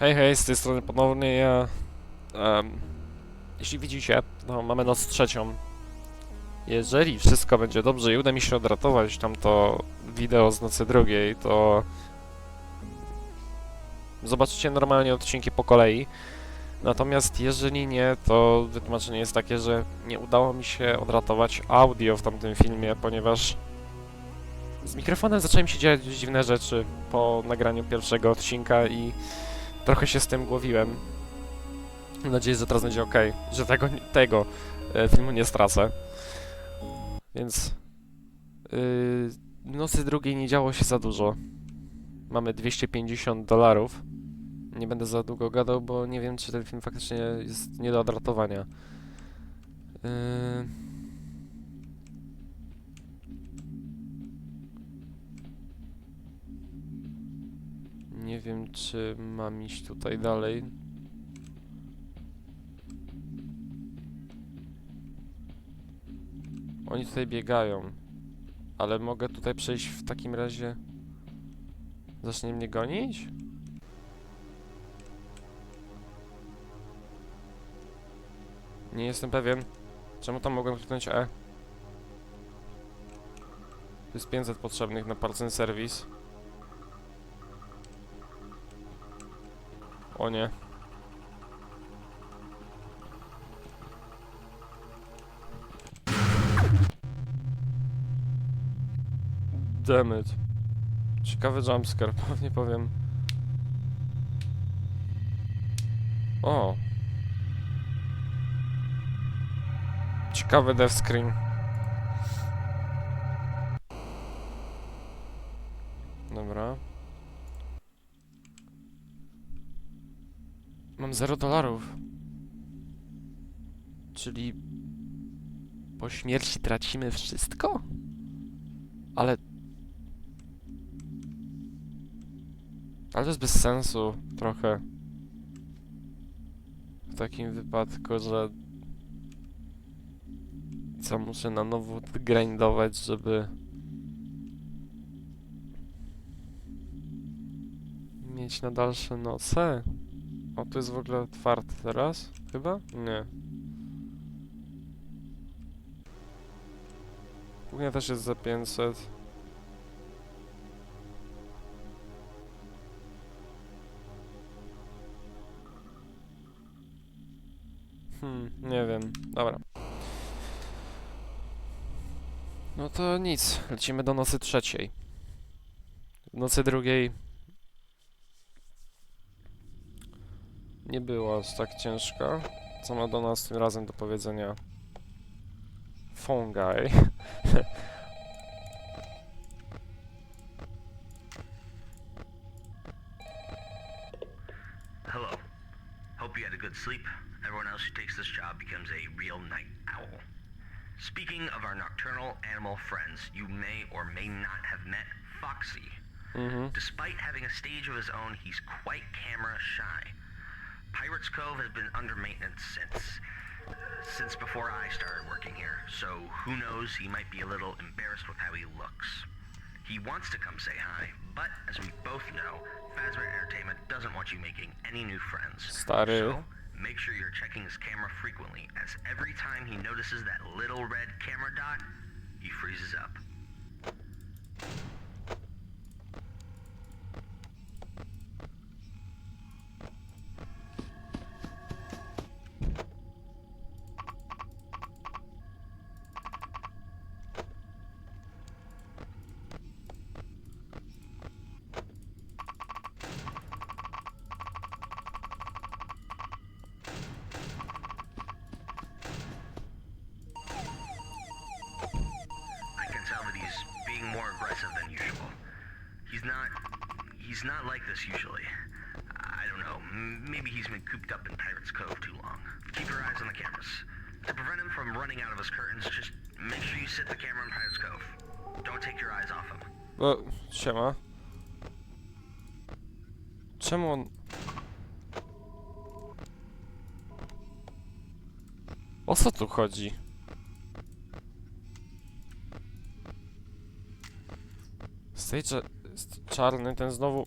Hej, hej, z tej strony ponownie ja. em, jeśli widzicie, no mamy noc trzecią. Jeżeli wszystko będzie dobrze i uda mi się odratować tamto wideo z nocy drugiej, to zobaczycie normalnie odcinki po kolei. Natomiast jeżeli nie, to wytłumaczenie jest takie, że nie udało mi się odratować audio w tamtym filmie, ponieważ z mikrofonem zaczęły mi się dziać dziwne rzeczy po nagraniu pierwszego odcinka i trochę się z tym głowiłem. Mam nadzieję, że teraz będzie ok, że tego, tego e, filmu nie stracę. Więc yy, nocy drugiej nie działo się za dużo. Mamy 250 dolarów. Nie będę za długo gadał, bo nie wiem, czy ten film faktycznie jest nie do odratowania. Yy... Nie wiem, czy mam iść tutaj dalej. Oni tutaj biegają. Ale mogę tutaj przejść w takim razie... Zacznie mnie gonić? Nie jestem pewien. Czemu tam mogłem kliknąć E? To jest 500 potrzebnych na parcel serwis. O nie. Dammit. Ciekawy jumpscare, pewnie powiem. O. Ciekawy death screen. Mam 0 dolarów. Czyli po śmierci tracimy wszystko? Ale... Ale to jest bez sensu trochę. W takim wypadku, że... Co, muszę na nowo grindować, żeby... Mieć na dalsze noce? O, tu jest w ogóle otwarte teraz? Chyba? Nie. Kuchnia też jest za 500. Hmm, nie wiem. Dobra. No to nic. Lecimy do nocy trzeciej. W nocy drugiej nie była aż tak ciężka. Co ma do nas tym razem do powiedzenia Fungi? Hello. Hope you had a good sleep. Everyone else who takes this job becomes a real night owl. Speaking of our nocturnal animal friends, you may or may not have met Foxy. Mhm. Despite having a stage of his own, he's quite camera shy. Pirates Cove has been under maintenance since since before I started working here, so who knows, he might be a little embarrassed with how he looks. He wants to come say hi, but as we both know, Fazbear Entertainment doesn't want you making any new friends. Stary. So, make sure you're checking his camera frequently, as every time he notices that little red camera dot, he freezes up. He's not like this usually. I don't know. Maybe he's been cooped up in Pirates Cove too long. Keep your eyes on the cameras. To prevent him from running out of his curtains, just make sure you sit the camera in Pirates Cove. Don't take your eyes off him. No, siema. Czemu. O co tu chodzi? Stage czarny, ten znowu...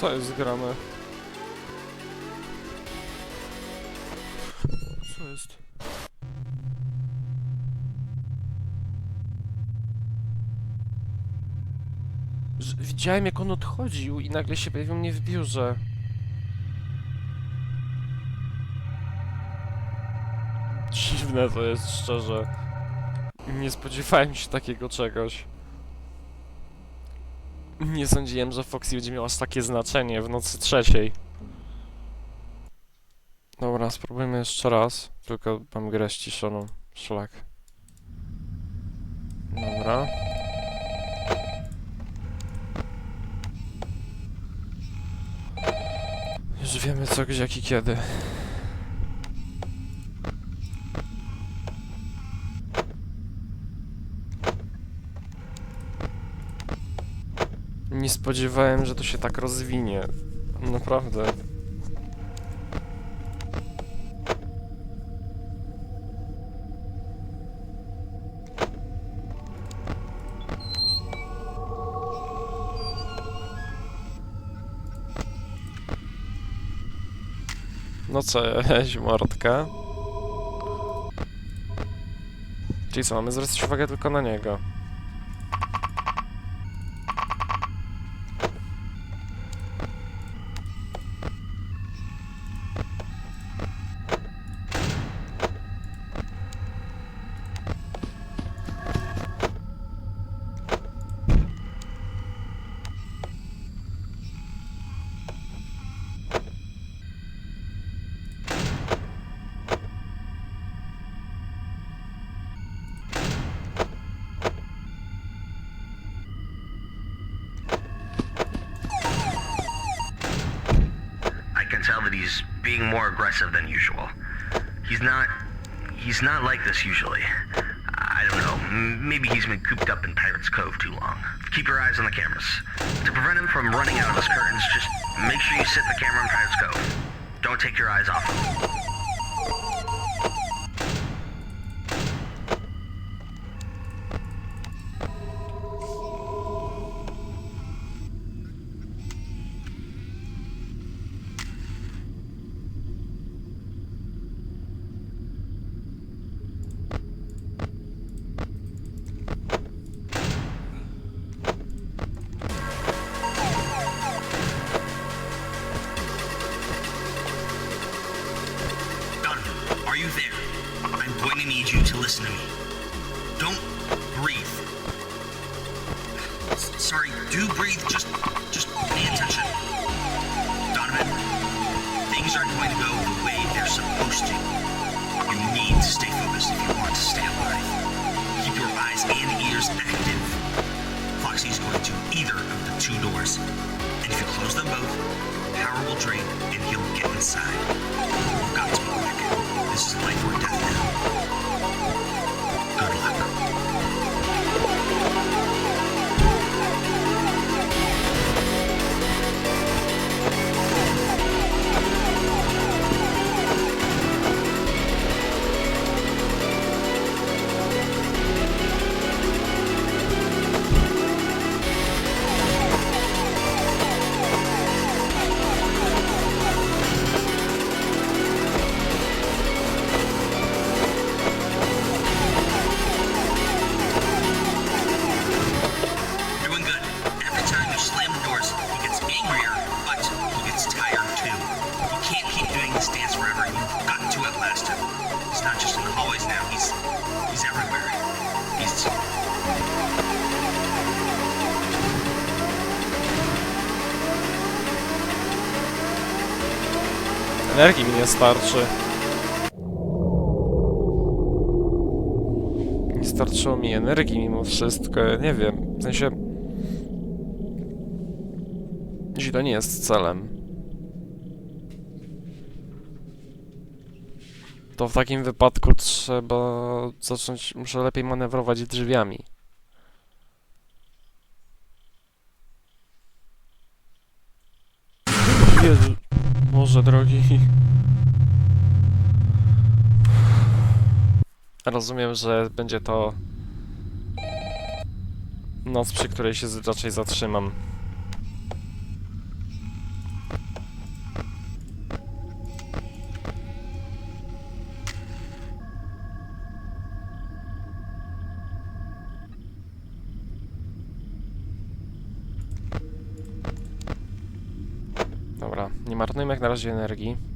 Co jest grane? Co jest? Widziałem jak on odchodził i nagle się pojawił mnie w biurze. Dziwne to jest, szczerze. Nie spodziewałem się takiego czegoś. Nie sądziłem, że Foxy będzie miał aż takie znaczenie w nocy trzeciej. Dobra, spróbujmy jeszcze raz. Tylko mam grę ściszoną. Szlak. Dobra. Już wiemy co, gdzie, jak i kiedy. Nie spodziewałem, że to się tak rozwinie. Naprawdę. No cześć, mordka. Czyli co, mamy zwracać uwagę tylko na niego. That he's being more aggressive than usual. He's not. He's not like this usually. I don't know. Maybe he's been cooped up in Pirates Cove too long. Keep your eyes on the cameras. To prevent him from running out of his curtains, just make sure you sit the camera in Pirates Cove. Don't take your eyes off him. boat, power will drain, and he'll get inside. God's will This is life or death now. Nie starczy. Nie starczyło mi energii mimo wszystko, nie wiem. W sensie... To nie jest celem. To w takim wypadku trzeba zacząć, muszę lepiej manewrować drzwiami. Jezu, Boże drogi. Rozumiem, że będzie to noc, przy której się raczej zatrzymam. Dobra, nie marnujmy jak na razie energii.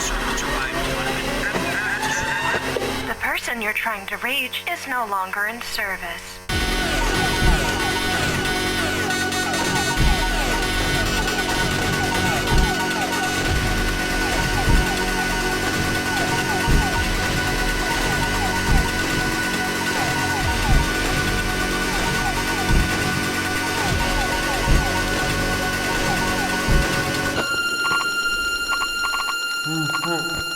sur- survive. The person you're trying to reach is no longer in service. Co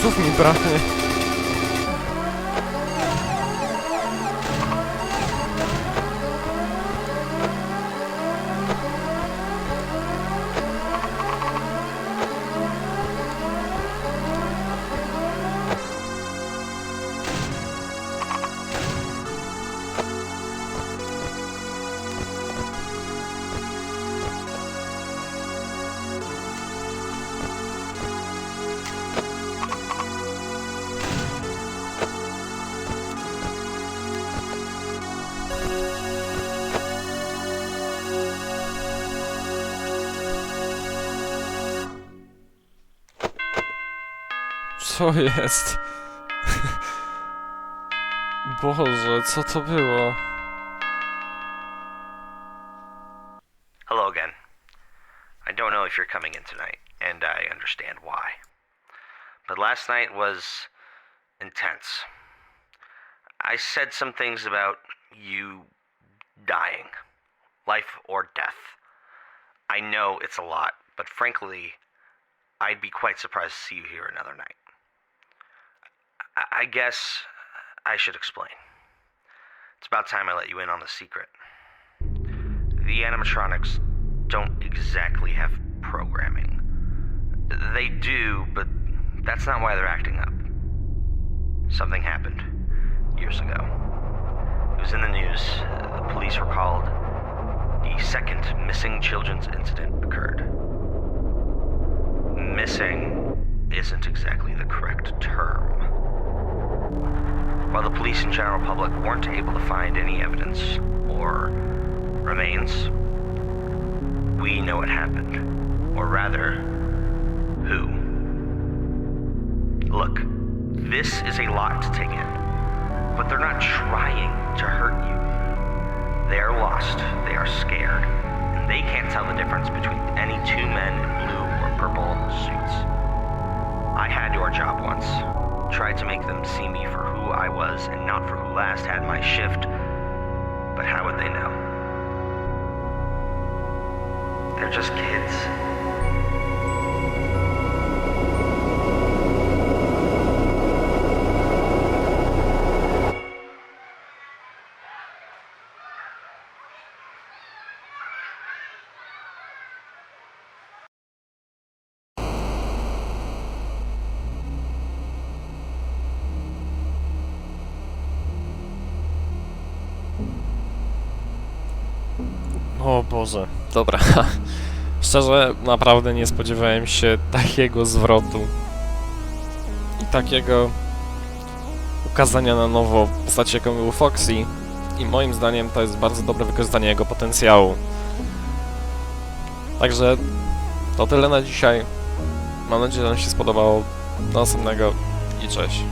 Słów mi braknie. Jest? Boże, co to było? Hello again. I don't know if you're coming in tonight, and I understand why. But last night was intense. I said some things about you dying, life or death. I know it's a lot, but frankly, I'd be quite surprised to see you here another night. I, guess I should explain. It's about time I let you in on the secret. The animatronics don't exactly have programming. They do, but that's not why they're acting up. Something happened years ago. It was in the news. The police were called. The second missing children's incident occurred. Missing isn't exactly the correct term. While the police and general public weren't able to find any evidence or remains, we know what happened, Or rather, who? Look, this is a lot to take in, but they're not trying to hurt you. They are lost, they are scared, and they can't tell the difference between any two men in blue or purple suits. I had your job once. Tried to make them see me for who I was and not for who last had my shift. But how would they know? They're just kids. Boże, dobra. Szczerze, naprawdę nie spodziewałem się takiego zwrotu i takiego ukazania na nowo postaci, jaką był Foxy. I moim zdaniem to jest bardzo dobre wykorzystanie jego potencjału. Także to tyle na dzisiaj. Mam nadzieję, że Wam się spodobało. Do następnego i cześć.